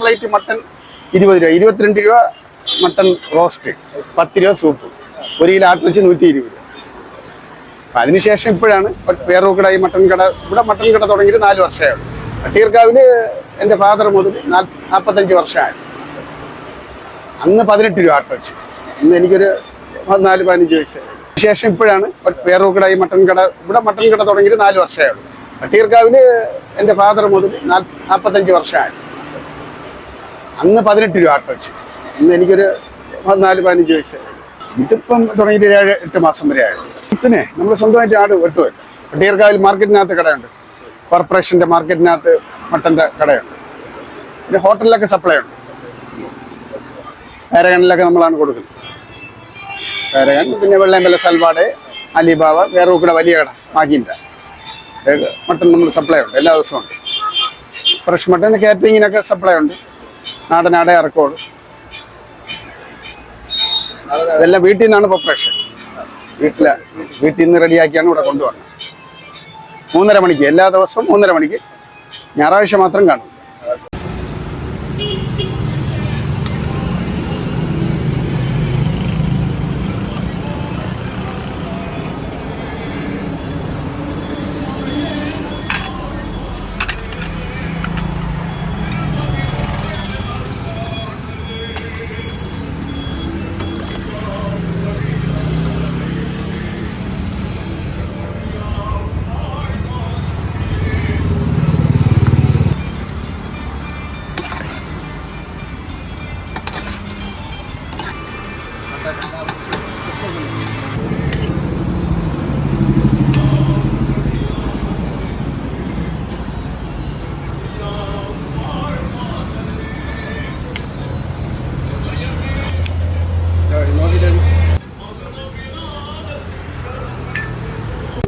Plate mutton ഇരുപത് രൂപ ഇരുപത്തിരണ്ട് രൂപ മട്ടൺ റോസ്റ്റ് പത്ത് രൂപ സൂപ്പ് ഒരു കിലോ ആട്ടിറച്ചി നൂറ്റി ഇരുപത് രൂപ. അപ്പം അതിനുശേഷം ഇപ്പോഴാണ് വേറൊരു കട ഈ മട്ടൺ കട ഇവിടെ മട്ടൺ കട തുടങ്ങിയിട്ട് നാല് വർഷമായുള്ളൂ പട്ടീർക്കാവിൽ എന്റെ ഫാദർ മുതൽ നാൽപ്പത്തഞ്ച് വർഷമായി. അന്ന് പതിനെട്ട് രൂപ ആട്ടിറച്ചി ഇന്ന് എനിക്കൊരു പതിനാല് പതിനഞ്ച് വയസ്സ്. ശേഷം ഇപ്പോഴാണ് വേറൊരു കട ഈ മട്ടൺ കട ഇവിടെ മട്ടൺ കട തുടങ്ങിയിട്ട് നാല് വർഷമായുള്ളൂ പട്ടീർക്കാവിൽ എന്റെ ഫാദർ മുതൽ നാൽപ്പത്തഞ്ച് വർഷമായി. അന്ന് പതിനെട്ട് രൂപ ആട്ടോ വെച്ച്. ഇന്ന് എനിക്കൊരു പതിനാല് പതിനഞ്ച് വയസ്സ്. ഇതിപ്പം തുടങ്ങിയിട്ട് ഏഴ് എട്ട് മാസം വരെ ആയുള്ളൂ പിന്നെ നമ്മൾ സ്വന്തമായിട്ട് ആട് വെട്ടുമല്ലോ പട്ടീർക്കാവിൽ മാർക്കറ്റിനകത്ത് കടയുണ്ട്. കോർപ്പറേഷന്റെ മാർക്കറ്റിനകത്ത് മട്ടന്റെ കടയുണ്ട്. പിന്നെ ഹോട്ടലിലൊക്കെ സപ്ലൈ ഉണ്ട്. പാരഗണിലൊക്കെ നമ്മളാണ് കൊടുക്കുന്നത്. പാരഗൺ പിന്നെ വെള്ളയമ്പല സൽവാട് അലിബാബ വേറെ കൂടെ വലിയ കട മാഗിന്റെ. മട്ടൺ നമ്മൾ സപ്ലൈ ഉണ്ട്. എല്ലാ ദിവസവും ഉണ്ട്. ഫ്രഷ് മട്ടൺ കാറ്ററിങ്ങിനൊക്കെ സപ്ലൈ ഉണ്ട്. നാടനാടെ ഇറക്കോട് ഇതെല്ലാം വീട്ടിൽ നിന്നാണ് പ്രിപ്പറേഷൻ വീട്ടിലെ വീട്ടിൽ നിന്ന് റെഡിയാക്കിയാണ് ഇവിടെ കൊണ്ടുവന്നത് മൂന്നര മണിക്ക് എല്ലാ ദിവസവും മൂന്നര മണിക്ക് ഞായറാഴ്ച മാത്രം കാണും.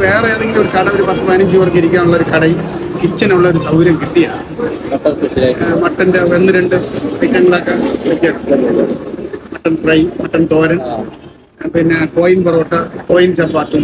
വേറെ ഏതെങ്കിലും ഒരു കട ഒരു പത്ത് പതിനഞ്ച് പേർക്ക് ഇരിക്കാനുള്ള ഒരു കടയും കിച്ചനുള്ള ഒരു സൗകര്യം കിട്ടിയാണ് മട്ടന്റെ ഒന്ന് രണ്ട് ഐറ്റങ്ങളൊക്കെ വെക്കാം. മട്ടൻ ഫ്രൈ മട്ടൺ തോരൻ പിന്നെ കോയിൻ പൊറോട്ട കോയിൻ ചപ്പാത്തി.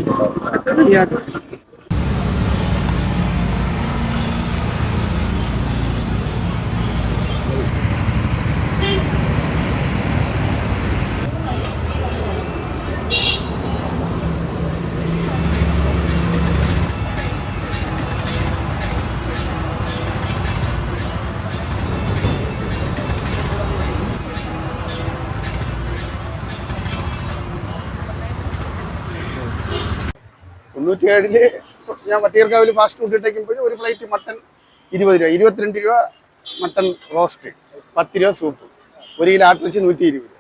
തൊണ്ണൂറ്റി ഏഴിൽ ഞാൻ വട്ടിയൂർക്കാവിൽ ഫാസ്റ്റ് ഫുഡ് ഇട്ടേക്കുമ്പോഴും ഒരു പ്ലേറ്റ് മട്ടൺ ഇരുപത് രൂപ ഇരുപത്തിരണ്ട് രൂപ മട്ടൺ റോസ്റ്റ് പത്ത് രൂപ സൂപ്പ് ഒരു കിലോ ആട്ടിറച്ചി നൂറ്റി ഇരുപത് രൂപ